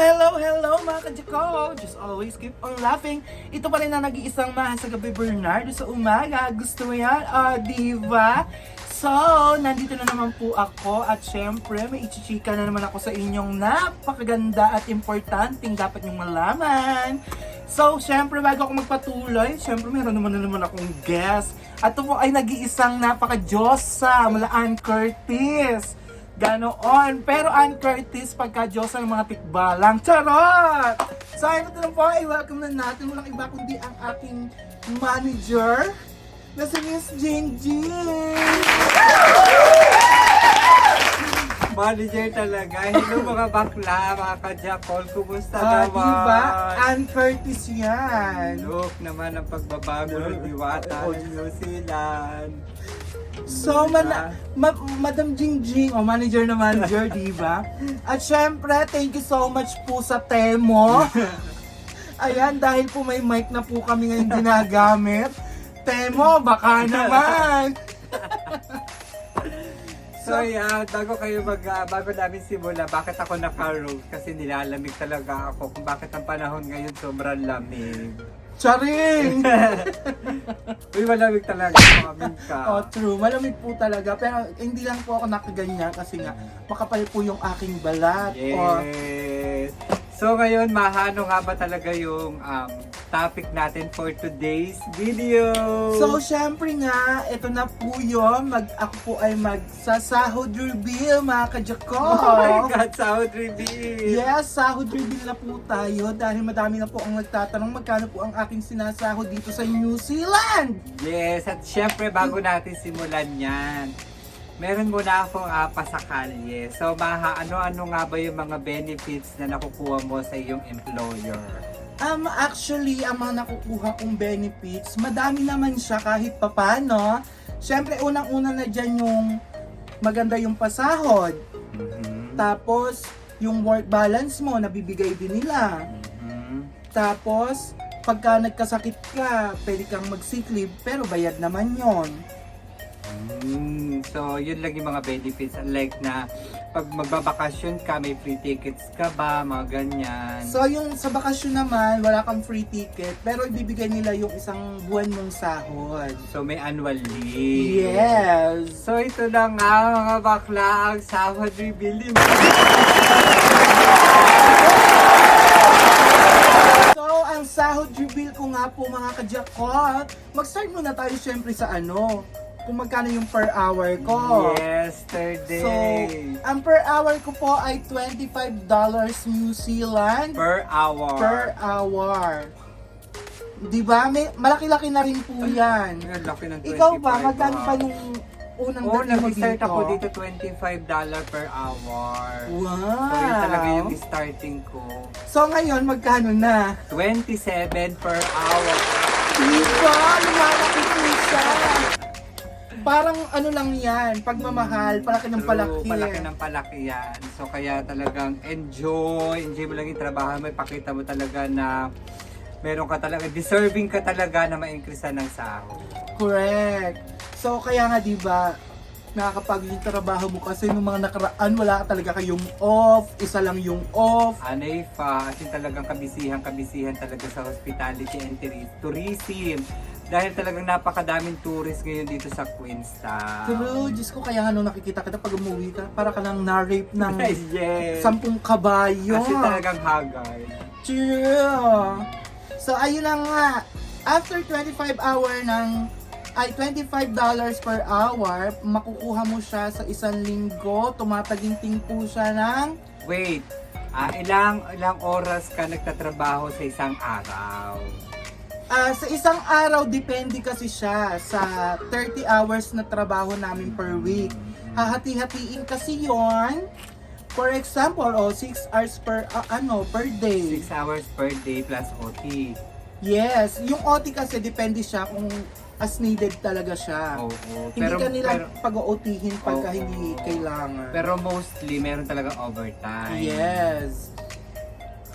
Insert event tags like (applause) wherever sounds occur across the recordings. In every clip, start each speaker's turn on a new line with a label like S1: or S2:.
S1: hello, hello mga kadyako! Just always keep on laughing. Ito pa rin na nag-iisang mahal sa gabi Bernardo sa umaga. Gusto mo yan? Ah, diva? So, nandito na naman po ako at syempre may ichichika na naman ako sa inyong napakaganda at importanteng dapat niyong malaman. So, syempre bago ako magpatuloy, syempre meron naman na naman akong guest. At ito po ay nag-iisang napaka-Diyosa, mula Ann Curtis. Ganoon. Pero Ann Curtis, pagka Diyos ang mga tikbalang. Charot! So, ayun ito lang po, i-welcome na natin. Walang iba kundi ang aking manager na si Miss Jing Jing.
S2: Manager talaga. Hello mga bakla, mga kajakol. Kumusta
S1: Ah,
S2: naman?
S1: diba? Ann Curtis yan.
S2: Look naman ang pagbabago ng diwata ng New Zealand.
S1: So, man, ma- Madam Jing Jing, o manager na manager, (laughs) di ba? At syempre, thank you so much po sa Temo. (laughs) Ayan, dahil po may mic na po kami ngayon ginagamit. Temo, baka naman. (laughs)
S2: So yeah, bago kayo mag, ah, bago namin simula, bakit ako naka-robe? Kasi nilalamig talaga ako kung bakit ang panahon ngayon sobrang lamig.
S1: Charing! (laughs)
S2: Uy, malamig talaga kami ka.
S1: oh, true. Malamig po talaga. Pero hindi lang po ako nakaganyan kasi nga makapal po yung aking balat. Or,
S2: Yes! So ngayon, mahano nga ba talaga yung um, topic natin for today's video?
S1: So, syempre nga, ito na po yun. Mag, ako po ay magsasahod reveal, mga kajako.
S2: Oh my God, sahod reveal!
S1: Yes, sahod reveal na po tayo dahil madami na po ang nagtatanong magkano po ang aking sinasahod dito sa New Zealand.
S2: Yes, at syempre bago natin simulan yan, meron muna akong uh, pasakalye. So, maha, ano-ano nga ba yung mga benefits na nakukuha mo sa iyong employer?
S1: Um, actually, ang mga nakukuha kong benefits, madami naman siya kahit papano. Siyempre, unang-una na dyan yung maganda yung pasahod.
S2: Mhm.
S1: Tapos, yung work balance mo, nabibigay din nila.
S2: Mhm.
S1: Tapos, pagka nagkasakit ka, pwede kang mag-sick leave, pero bayad naman yon.
S2: Mm, so, yun lang yung mga benefits. Like na, pag magbabakasyon ka, may free tickets ka ba, mga ganyan.
S1: So, yung sa bakasyon naman, wala kang free ticket, pero ibibigay nila yung isang buwan mong sahod.
S2: So, may annual leave.
S1: Yes!
S2: So, ito na nga mga bakla, ang sahod reveal.
S1: So, ang sahod reveal ko nga po mga kajakot, mag-start muna tayo syempre sa ano, kung magkano yung per hour ko.
S2: Yesterday.
S1: So, ang per hour ko po ay $25 New Zealand
S2: per hour.
S1: per hour. Di ba? May, malaki-laki na rin po yan.
S2: Ang laki ng 25
S1: Ikaw ba, magkano pa nung unang
S2: Oo,
S1: dating mo dito?
S2: ako dito $25 per hour.
S1: Wow!
S2: So, yun talaga yung starting ko.
S1: So, ngayon, magkano na?
S2: 27 per hour.
S1: Diba? Lumalaki po siya. Parang ano lang yan, pagmamahal, palaki ng
S2: True,
S1: palaki.
S2: palaki ng palaki yan. So, kaya talagang enjoy. Enjoy mo lang yung trabaho mo. Ipakita mo talaga na meron ka talaga, deserving ka talaga na ma-increase ng sahod.
S1: Correct. So, kaya nga diba, nakakapagod yung trabaho mo kasi nung mga nakaraan, wala talaga kayong off, isa lang yung off.
S2: Anay pa, as in talagang kabisihan-kabisihan talaga sa hospitality and turi- tourism. Dahil talagang napakadaming tourist ngayon dito sa Queenstown.
S1: True, Diyos ko, kaya nung nakikita kita pag umuwi ka, para ka nang na-rape ng (laughs)
S2: yes.
S1: sampung kabayo.
S2: Kasi talagang hagay.
S1: True. So, ayun na nga. After 25 hour ng ay $25 per hour, makukuha mo siya sa isang linggo. Tumataginting po siya ng
S2: Wait, ah, ilang, ilang oras ka nagtatrabaho sa isang araw?
S1: Ah, sa isang araw, depende kasi siya sa 30 hours na trabaho namin per week. Hahati-hatiin kasi yon. For example, oh, 6 hours per ah, ano per day.
S2: 6 hours per day plus OT.
S1: Yes, yung OT kasi depende siya kung as needed talaga siya.
S2: Oo.
S1: Hindi ka nila
S2: pero,
S1: pag-OThin pagka
S2: Oo.
S1: hindi kailangan.
S2: pero mostly, meron talaga overtime.
S1: yes.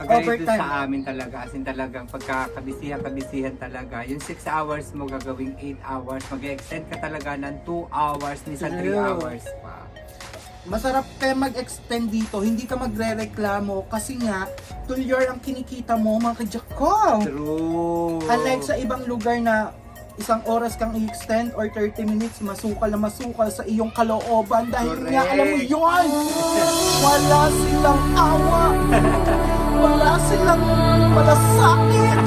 S1: Overtime.
S2: sa amin talaga, as in talagang pagkakabisihan-kabisihan talaga, yung 6 hours mo gagawing 8 hours, mag extend ka talaga ng 2 hours, minsan 3
S1: True.
S2: hours pa.
S1: Masarap kaya mag-extend dito, hindi ka magre-reklamo kasi nga, tulyar ang kinikita mo mga kajakong.
S2: True.
S1: Unlike sa ibang lugar na isang oras kang i-extend or 30 minutes, masukal na masukal sa iyong kalooban dahil nga,
S2: Correct.
S1: alam mo yun, wala silang awa, (laughs) wala silang malasakit.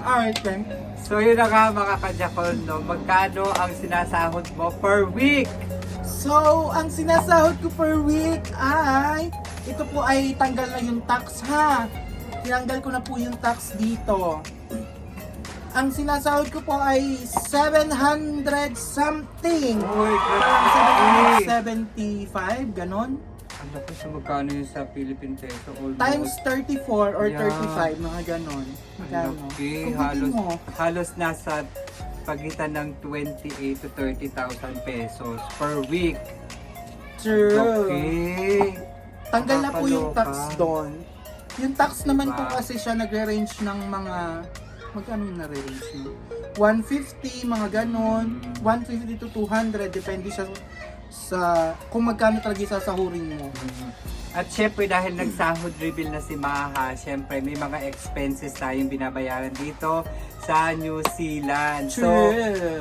S1: Alright, then.
S2: So yun na nga mga kajakol, no? magkano ang sinasahod mo per week?
S1: So, ang sinasahod ko per week ay, ito po ay tanggal na yung tax ha. Tinanggal ko na po yung tax dito. Ang sinasahod ko po ay 700 something.
S2: Uy, grabe.
S1: 775, ganon.
S2: Ko sa magkano yun sa Philippine peso? Almost.
S1: Times 34 or
S2: Yeah.
S1: 35, mga ganon. Magkano?
S2: laki.
S1: Kukutin
S2: Halos,
S1: mo.
S2: halos nasa pagitan ng 28 to 30,000 pesos per week.
S1: True.
S2: Okay.
S1: Tanggal na po yung tax
S2: Nakakaloka.
S1: doon. Yung tax naman
S2: Diba?
S1: po kasi siya nagre-range ng mga magkano yung nare-range mo? 150, mga ganon. 150 to 200, depende siya sa kung magkano talaga sasahurin mo.
S2: At syempre dahil nagsahod reveal na si Maha, syempre may mga expenses tayong binabayaran dito sa New Zealand. So,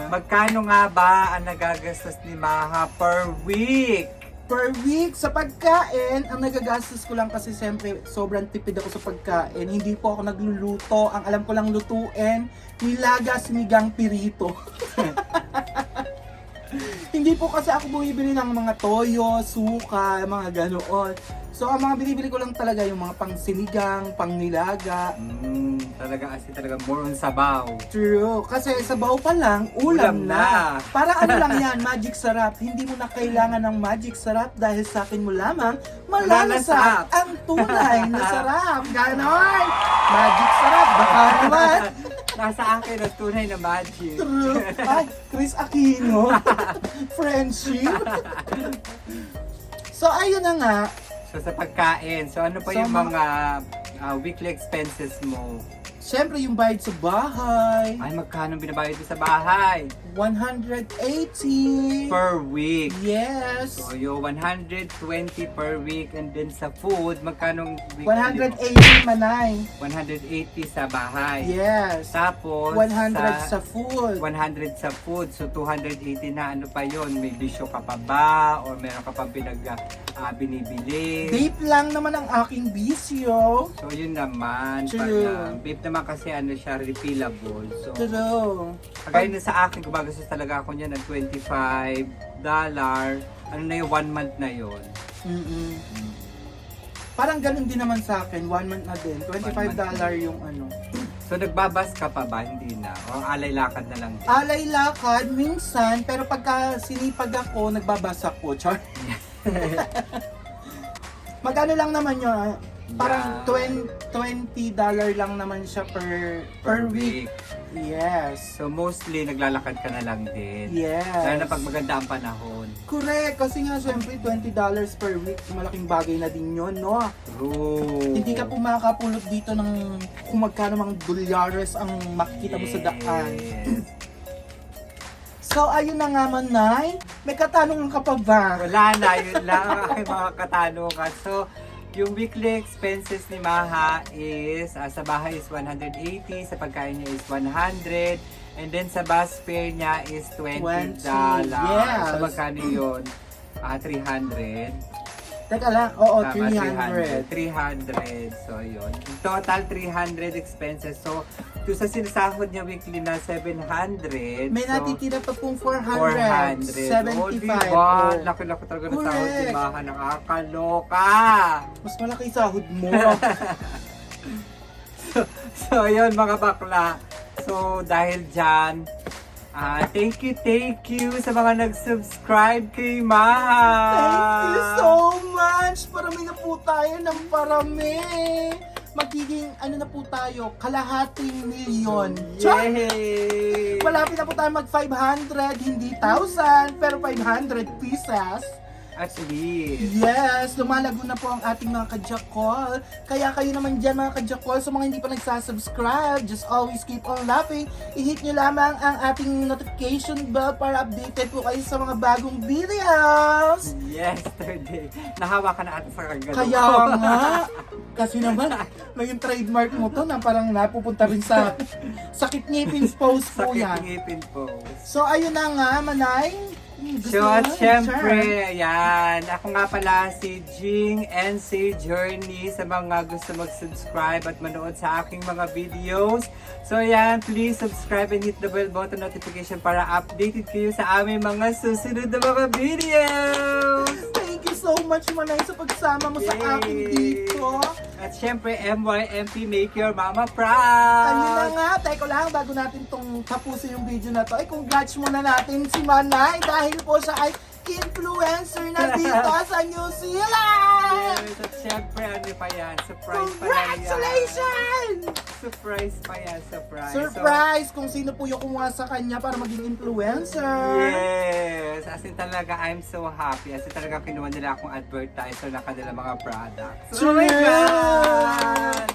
S2: magkano nga ba ang nagagastos ni Maha per week?
S1: per week sa pagkain, ang nagagastos ko lang kasi siyempre sobrang tipid ako sa pagkain. Hindi po ako nagluluto. Ang alam ko lang lutuin, nilaga, sinigang, pirito. (laughs) Hindi po kasi ako bumibili ng mga toyo, suka, mga ganoon. So, ang mga binibili ko lang talaga yung mga pang sinigang, pang nilaga.
S2: Mm, talaga kasi talaga more on sabaw.
S1: True. Kasi sa baw pa lang,
S2: Ulam
S1: ulam, na.
S2: na.
S1: Para ano lang (laughs) yan, magic sarap. Hindi mo na kailangan ng magic sarap dahil sa akin mo lamang
S2: malalasap
S1: ang tunay na sarap. Ganon. Magic sarap. Baka naman. (laughs)
S2: Nasa akin ang tunay na magic.
S1: True. Ay, Chris Aquino. (laughs) Friendship. So, ayun na nga.
S2: So sa pagkain, so ano pa
S1: So,
S2: yung
S1: mga-
S2: mga ah, weekly expenses mo?
S1: Siyempre, yung bayad sa bahay.
S2: Ay, magkano binabayad mo sa bahay?
S1: 180.
S2: Per week.
S1: Yes.
S2: So, yung 120 per week and then sa food, magkano
S1: 180 manay.
S2: 180 sa bahay.
S1: Yes.
S2: Tapos,
S1: 100 sa food.
S2: 100 sa food. So, 280 na ano pa yon May bisyo ka pa ba? Or meron ka pa pinag, ah, binibili?
S1: Vape lang naman ang aking bisyo.
S2: So, yun naman. Pag,
S1: True.
S2: ah, vape naman kasi ano siya, refillable. So,
S1: True.
S2: kagaya na sa akin, gumagastos talaga ako niya ng 25 dollar. Ano na yun, one month na yun.
S1: Mm-mm. Parang ganun din naman sa akin. One month na din.
S2: One month.
S1: $25 yung ano.
S2: So, nagbabas ka pa ba? Hindi na. O alay lakad na lang din.
S1: Alay lakad, minsan. Pero pagka sinipag ako, nagbabasa ko. Char. (laughs) Magkano lang naman yun? ah? Parang
S2: Yeah.
S1: 20 $20 lang naman siya per per week. Yes.
S2: So, mostly, naglalakad ka na lang din.
S1: Yes.
S2: Lalo na pag maganda ang panahon.
S1: Correct. Kasi nga, syempre, $20 per week, malaking bagay na din yun, no?
S2: True.
S1: Hindi ka po makakapulot dito ng kung magkano mga dolyares ang makikita mo sa daan.
S2: Yes. (clears throat)
S1: So, ayun na nga man, Nay. May katanungan ka pa ba?
S2: Wala na, yun lang ang aking (laughs) mga katanungan. So, yung weekly expenses ni Maha is, ah, sa bahay is 180, sa pagkain niya is 100, and then sa bus fare niya is 20
S1: 20,
S2: dollars. So,
S1: yes.
S2: magkano yun? Ah, 300.
S1: Teka lang, oo,
S2: Tama,
S1: 300.
S2: 300. So, yun. Total 300 expenses. So, doon sa sinasahod niya weekly na 700.
S1: May
S2: so,
S1: natitira pa pong 400.
S2: 400.
S1: 75.
S2: diba?
S1: oh.
S2: Laki-laki talaga ng sahod ni. Maha. Nakakaloka.
S1: Mas malaki sahod mo. (laughs)
S2: So, yun mga bakla. So, dahil dyan, ah thank you, thank you sa mga nag-subscribe kay Maha.
S1: Thank you so much! Parami na po tayo ng parami. Magiging, ano na po tayo, kalahating milyon. Char!
S2: Yay!
S1: Malapit na po tayo mag 500, hindi 1,000, pero 500 pieces.
S2: at least.
S1: Yes, lumalago na po ang ating mga kajakol. Kaya kayo naman dyan mga kajakol, sa mga hindi pa nagsasubscribe, just always keep on laughing. I-hit nyo lamang ang ating notification bell para updated po kayo sa mga bagong videos.
S2: Yesterday, nahawa ka na ata sa kagano.
S1: Kaya (laughs) nga, kasi naman, naging trademark mo to na parang napupunta rin sa (laughs) sakit ngipin post po
S2: Sakit
S1: yan.
S2: ngipin po.
S1: So ayun na nga, Manay.
S2: So, at syempre, ayan, ako nga pala si Jing and si Journey sa mga gusto mag-subscribe at manood sa aking mga videos. So, ayan, please subscribe and hit the bell button notification para updated kayo sa aming mga susunod na mga videos!
S1: Much, Manay, sa pagsama mo sa akin dito.
S2: At syempre, MYMP Make Your Mama
S1: Ayun na
S2: Proud!
S1: nga, teko lang, bago natin tong tapusin yung video na to, ay congrats muna natin si Manay dahil po siya ay influencer na dito (laughs) sa New Zealand!
S2: Yes, at syempre, ano pa yan? Surprise pa yan.
S1: Congratulations!
S2: Surprise pa yan, surprise. So,
S1: Surprise kung sino po yung kumuha sa kanya para maging influencer.
S2: Yes! As in talaga, I'm so happy. As in talaga, kinuha nila akong advertiser na kanila mga products. Oh my God!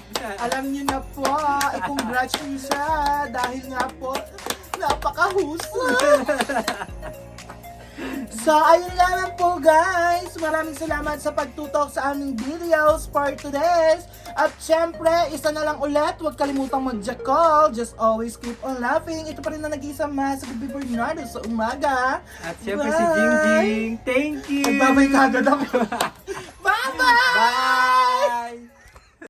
S1: Alam niyo na po, i-congrats niyo siya dahil nga po, napakahuso. (laughs) So, ayun lang po guys. Maraming salamat sa pagtutok sa aming videos for today's. At syempre, isa na lang ulit, huwag kalimutang mag-jackal. Just always keep on laughing. Ito pa rin na nag-isang mas sa Gabi Bernardo sa umaga.
S2: At syempre
S1: Bye!
S2: si Jing Jing, thank you!
S1: Nagbabay ka agad ako. (laughs) Bye-bye!
S2: Bye!